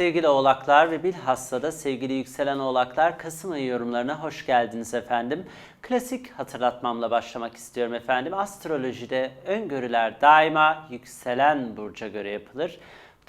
Sevgili oğlaklar ve bilhassa da sevgili yükselen oğlaklar Kasım ayı yorumlarına hoş geldiniz efendim. Klasik hatırlatmamla başlamak istiyorum efendim. Astrolojide öngörüler daima yükselen burca göre yapılır.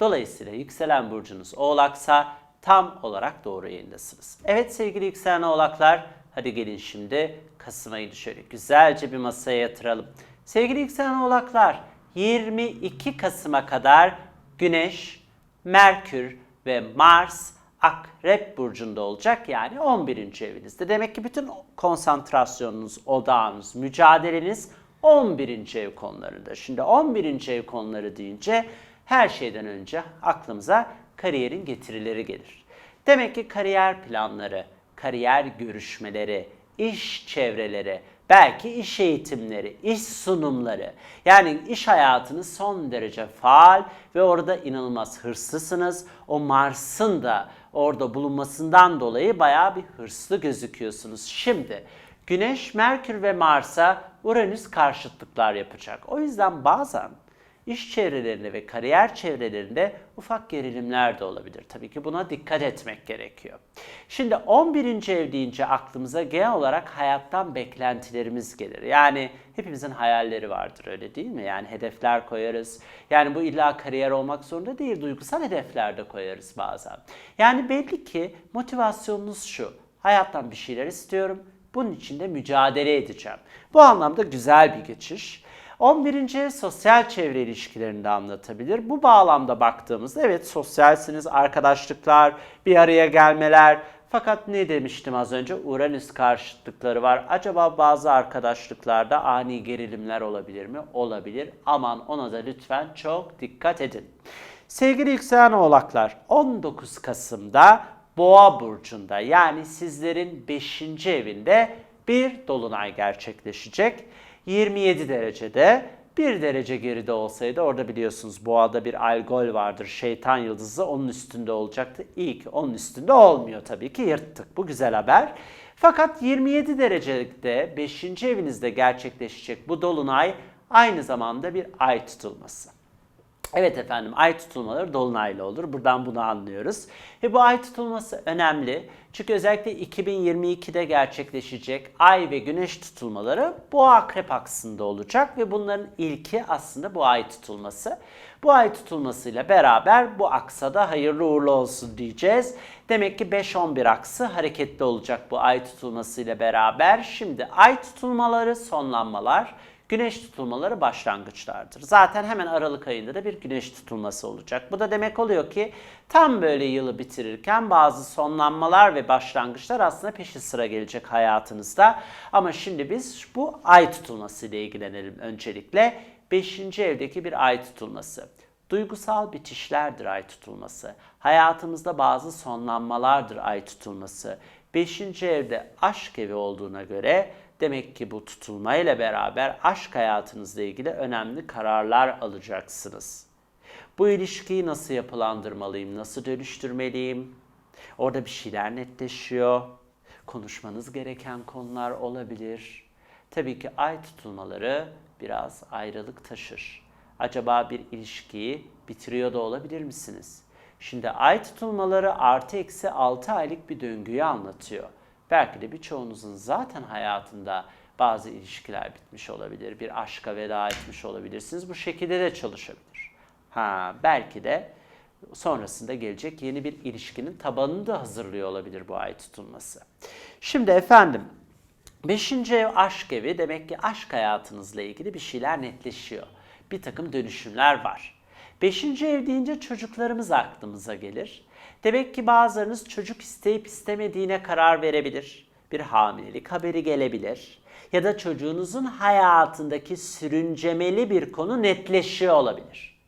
Dolayısıyla yükselen burcunuz oğlaksa tam olarak doğru yayındasınız. Evet sevgili yükselen oğlaklar hadi gelin şimdi Kasım ayını şöyle güzelce bir masaya yatıralım. Sevgili yükselen oğlaklar 22 Kasım'a kadar Güneş, Merkür ve Mars Akrep burcunda olacak yani 11. evinizde. Demek ki bütün konsantrasyonunuz, odağınız, mücadeleniz 11. ev konularında. Şimdi 11. ev konuları deyince her şeyden önce aklımıza kariyerin getirileri gelir. Demek ki kariyer planları, kariyer görüşmeleri, iş çevreleri, belki iş eğitimleri, iş sunumları. Yani iş hayatınız son derece faal ve orada inanılmaz hırslısınız. O Mars'ın da orada bulunmasından dolayı bayağı bir hırslı gözüküyorsunuz. Şimdi Güneş, Merkür ve Mars'a Uranüs karşıtlıklar yapacak. O yüzden bazen iş çevrelerinde ve kariyer çevrelerinde ufak gerilimler de olabilir. Tabii ki buna dikkat etmek gerekiyor. Şimdi 11. ev deyince aklımıza genel olarak hayattan beklentilerimiz gelir. Yani hepimizin hayalleri vardır öyle değil mi? Yani hedefler koyarız. Yani bu illa kariyer olmak zorunda değil, duygusal hedefler de koyarız bazen. Yani belli ki motivasyonunuz şu. Hayattan bir şeyler istiyorum. Bunun için de mücadele edeceğim. Bu anlamda güzel bir geçiş. 11. ev sosyal çevre ilişkilerini de anlatabilir. Bu bağlamda baktığımızda evet sosyalsiniz, arkadaşlıklar, bir araya gelmeler. Fakat ne demiştim az önce? Uranüs karşıtlıkları var. Acaba bazı arkadaşlıklarda ani gerilimler olabilir mi? Olabilir. Aman ona da lütfen çok dikkat edin. Sevgili yükselen oğlaklar 19 Kasım'da Boğa burcunda yani sizlerin 5. evinde bir dolunay gerçekleşecek. 27 derecede bir derece geride olsaydı orada biliyorsunuz boğada bir algol vardır. Şeytan yıldızı onun üstünde olacaktı. İyi ki onun üstünde olmuyor tabii ki yırttık. Bu güzel haber. Fakat 27 derecede 5. evinizde gerçekleşecek bu dolunay aynı zamanda bir ay tutulması. Evet efendim ay tutulmaları dolunaylı olur. Buradan bunu anlıyoruz. Ve bu ay tutulması önemli. Çünkü özellikle 2022'de gerçekleşecek ay ve güneş tutulmaları bu akrep aksında olacak ve bunların ilki aslında bu ay tutulması. Bu ay tutulmasıyla beraber bu aksa da hayırlı uğurlu olsun diyeceğiz. Demek ki 5-11 aksı hareketli olacak bu ay tutulmasıyla beraber. Şimdi ay tutulmaları, sonlanmalar, güneş tutulmaları başlangıçlardır. Zaten hemen Aralık ayında da bir güneş tutulması olacak. Bu da demek oluyor ki tam böyle yılı bitirirken bazı sonlanmalar ve başlangıçlar aslında peşi sıra gelecek hayatınızda. Ama şimdi biz bu ay tutulması ile ilgilenelim öncelikle. Beşinci evdeki bir ay tutulması. Duygusal bitişlerdir ay tutulması. Hayatımızda bazı sonlanmalardır ay tutulması. Beşinci evde aşk evi olduğuna göre Demek ki bu tutulmayla beraber aşk hayatınızla ilgili önemli kararlar alacaksınız. Bu ilişkiyi nasıl yapılandırmalıyım, nasıl dönüştürmeliyim? Orada bir şeyler netleşiyor. Konuşmanız gereken konular olabilir. Tabii ki ay tutulmaları biraz ayrılık taşır. Acaba bir ilişkiyi bitiriyor da olabilir misiniz? Şimdi ay tutulmaları artı eksi 6 aylık bir döngüyü anlatıyor. Belki de birçoğunuzun zaten hayatında bazı ilişkiler bitmiş olabilir. Bir aşka veda etmiş olabilirsiniz. Bu şekilde de çalışabilir. Ha, belki de sonrasında gelecek yeni bir ilişkinin tabanını da hazırlıyor olabilir bu ay tutulması. Şimdi efendim Beşinci ev aşk evi demek ki aşk hayatınızla ilgili bir şeyler netleşiyor. Bir takım dönüşümler var. Beşinci ev deyince çocuklarımız aklımıza gelir. Demek ki bazılarınız çocuk isteyip istemediğine karar verebilir. Bir hamilelik haberi gelebilir. Ya da çocuğunuzun hayatındaki sürüncemeli bir konu netleşiyor olabilir.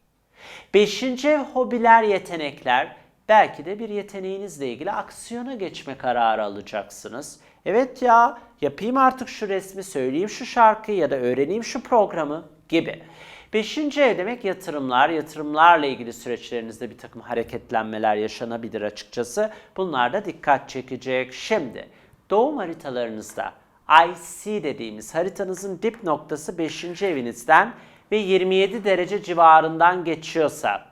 Beşinci ev hobiler, yetenekler. Belki de bir yeteneğinizle ilgili aksiyona geçme kararı alacaksınız. Evet ya yapayım artık şu resmi, söyleyeyim şu şarkıyı ya da öğreneyim şu programı gibi. Beşinci ev demek yatırımlar. Yatırımlarla ilgili süreçlerinizde bir takım hareketlenmeler yaşanabilir açıkçası. Bunlar da dikkat çekecek. Şimdi doğum haritalarınızda IC dediğimiz haritanızın dip noktası 5. evinizden ve 27 derece civarından geçiyorsa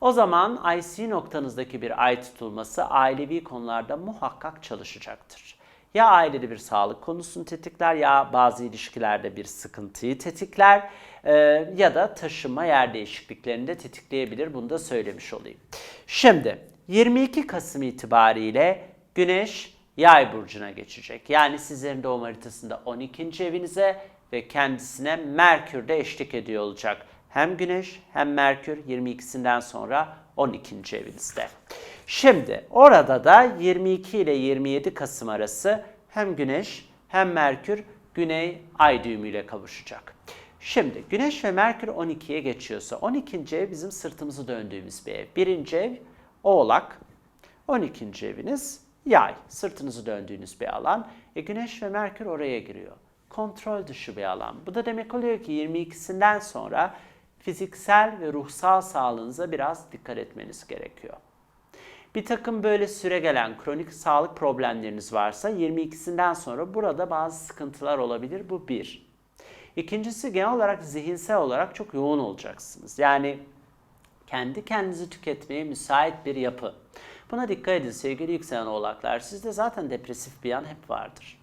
O zaman IC noktanızdaki bir ay tutulması ailevi konularda muhakkak çalışacaktır. Ya ailede bir sağlık konusunu tetikler ya bazı ilişkilerde bir sıkıntıyı tetikler e, ya da taşıma yer değişikliklerini de tetikleyebilir. Bunu da söylemiş olayım. Şimdi 22 Kasım itibariyle Güneş Yay burcuna geçecek. Yani sizlerin doğum haritasında 12. evinize ve kendisine Merkür de eşlik ediyor olacak. Hem Güneş hem Merkür 22'sinden sonra 12. evinizde. Şimdi orada da 22 ile 27 Kasım arası hem Güneş hem Merkür Güney Ay düğümüyle kavuşacak. Şimdi Güneş ve Merkür 12'ye geçiyorsa 12. ev bizim sırtımızı döndüğümüz bir ev. Birinci ev Oğlak, 12. eviniz Yay, sırtınızı döndüğünüz bir alan. E Güneş ve Merkür oraya giriyor. Kontrol dışı bir alan. Bu da demek oluyor ki 22'sinden sonra fiziksel ve ruhsal sağlığınıza biraz dikkat etmeniz gerekiyor. Bir takım böyle süre gelen kronik sağlık problemleriniz varsa 22'sinden sonra burada bazı sıkıntılar olabilir. Bu bir. İkincisi genel olarak zihinsel olarak çok yoğun olacaksınız. Yani kendi kendinizi tüketmeye müsait bir yapı. Buna dikkat edin sevgili yükselen oğlaklar. Sizde zaten depresif bir yan hep vardır.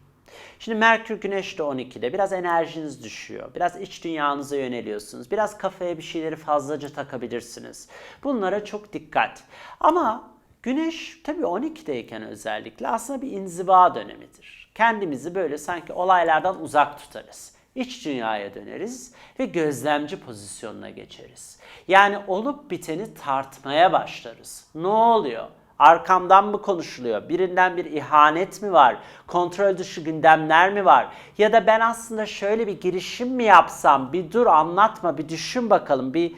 Şimdi Merkür Güneş de 12'de biraz enerjiniz düşüyor. Biraz iç dünyanıza yöneliyorsunuz. Biraz kafaya bir şeyleri fazlaca takabilirsiniz. Bunlara çok dikkat. Ama Güneş tabii 12'deyken özellikle aslında bir inziva dönemidir. Kendimizi böyle sanki olaylardan uzak tutarız. İç dünyaya döneriz ve gözlemci pozisyonuna geçeriz. Yani olup biteni tartmaya başlarız. Ne oluyor? Arkamdan mı konuşuluyor? Birinden bir ihanet mi var? Kontrol dışı gündemler mi var? Ya da ben aslında şöyle bir girişim mi yapsam? Bir dur anlatma, bir düşün bakalım. Bir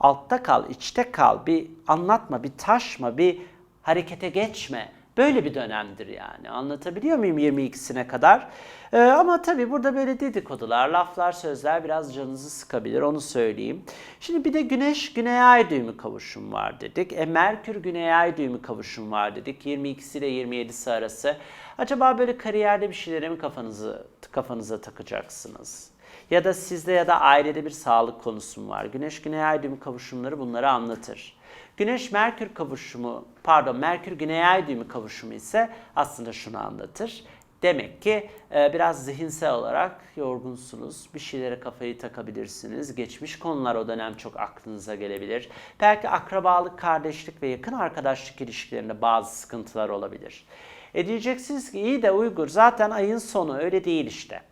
altta kal, içte kal. Bir anlatma, bir taşma, bir harekete geçme. Böyle bir dönemdir yani. Anlatabiliyor muyum 22'sine kadar? Ee, ama tabii burada böyle dedikodular, laflar, sözler biraz canınızı sıkabilir onu söyleyeyim. Şimdi bir de Güneş Güney Ay düğümü kavuşum var dedik. E Merkür Güney Ay düğümü kavuşum var dedik. 22'si ile 27'si arası. Acaba böyle kariyerde bir şeylere mi kafanızı kafanıza takacaksınız? Ya da sizde ya da ailede bir sağlık konusu mu var? Güneş Güney Ay düğümü kavuşumları bunları anlatır. Güneş Merkür kavuşumu, pardon Merkür Güney Ay düğümü kavuşumu ise aslında şunu anlatır. Demek ki e, biraz zihinsel olarak yorgunsunuz. Bir şeylere kafayı takabilirsiniz. Geçmiş konular o dönem çok aklınıza gelebilir. Belki akrabalık, kardeşlik ve yakın arkadaşlık ilişkilerinde bazı sıkıntılar olabilir. E diyeceksiniz ki iyi de Uygur zaten ayın sonu öyle değil işte.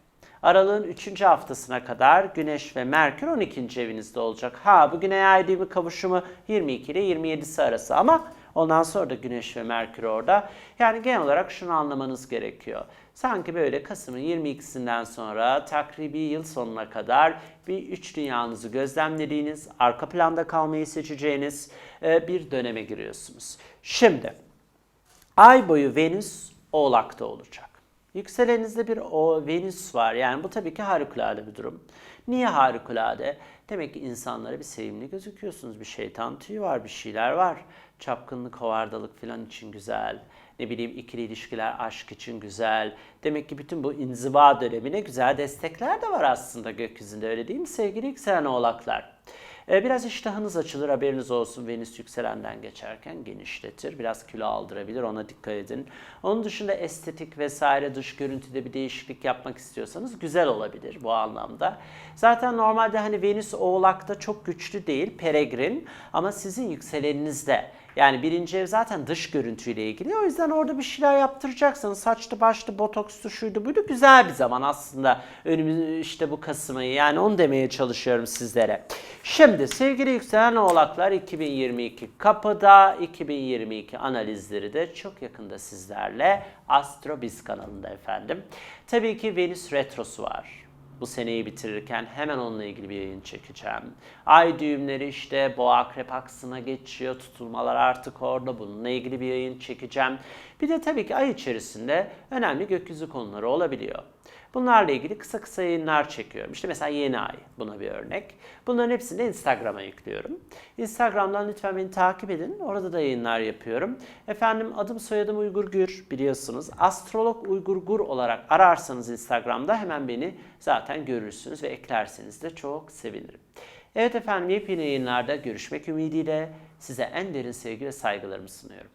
Aralığın 3. haftasına kadar Güneş ve Merkür 12. evinizde olacak. Ha bu Güney Ay düğümü kavuşumu 22 ile 27'si arası ama ondan sonra da Güneş ve Merkür orada. Yani genel olarak şunu anlamanız gerekiyor. Sanki böyle Kasım'ın 22'sinden sonra takribi yıl sonuna kadar bir üç dünyanızı gözlemlediğiniz, arka planda kalmayı seçeceğiniz e, bir döneme giriyorsunuz. Şimdi ay boyu Venüs Oğlak'ta olacak. Yükselenizde bir o Venüs var. Yani bu tabii ki harikulade bir durum. Niye harikulade? Demek ki insanlara bir sevimli gözüküyorsunuz. Bir şeytan tüyü var, bir şeyler var. Çapkınlık, hovardalık falan için güzel. Ne bileyim ikili ilişkiler, aşk için güzel. Demek ki bütün bu inziva dönemine güzel destekler de var aslında gökyüzünde öyle değil mi sevgili yükselen oğlaklar? Ee, biraz iştahınız açılır haberiniz olsun Venüs yükselenden geçerken genişletir. Biraz kilo aldırabilir ona dikkat edin. Onun dışında estetik vesaire dış görüntüde bir değişiklik yapmak istiyorsanız güzel olabilir bu anlamda. Zaten normalde hani Venüs oğlakta çok güçlü değil peregrin ama sizin yükseleninizde yani birinci ev zaten dış görüntüyle ilgili. O yüzden orada bir şeyler yaptıracaksınız. Saçlı başlı, botokstu, şuydu buydu. Güzel bir zaman aslında önümüz işte bu Kasım ayı. Yani onu demeye çalışıyorum sizlere. Şimdi sevgili yükselen oğlaklar 2022 kapıda. 2022 analizleri de çok yakında sizlerle Astro Biz kanalında efendim. Tabii ki Venüs Retrosu var bu seneyi bitirirken hemen onunla ilgili bir yayın çekeceğim. Ay düğümleri işte boğa akrep aksına geçiyor. Tutulmalar artık orada. Bununla ilgili bir yayın çekeceğim. Bir de tabii ki ay içerisinde önemli gökyüzü konuları olabiliyor. Bunlarla ilgili kısa kısa yayınlar çekiyorum. İşte mesela yeni ay buna bir örnek. Bunların hepsini de Instagram'a yüklüyorum. Instagram'dan lütfen beni takip edin. Orada da yayınlar yapıyorum. Efendim adım soyadım Uygur Gür biliyorsunuz. Astrolog Uygur Gur olarak ararsanız Instagram'da hemen beni zaten görürsünüz ve eklerseniz de çok sevinirim. Evet efendim yepyeni yayınlarda görüşmek ümidiyle Size en derin sevgi ve saygılarımı sunuyorum.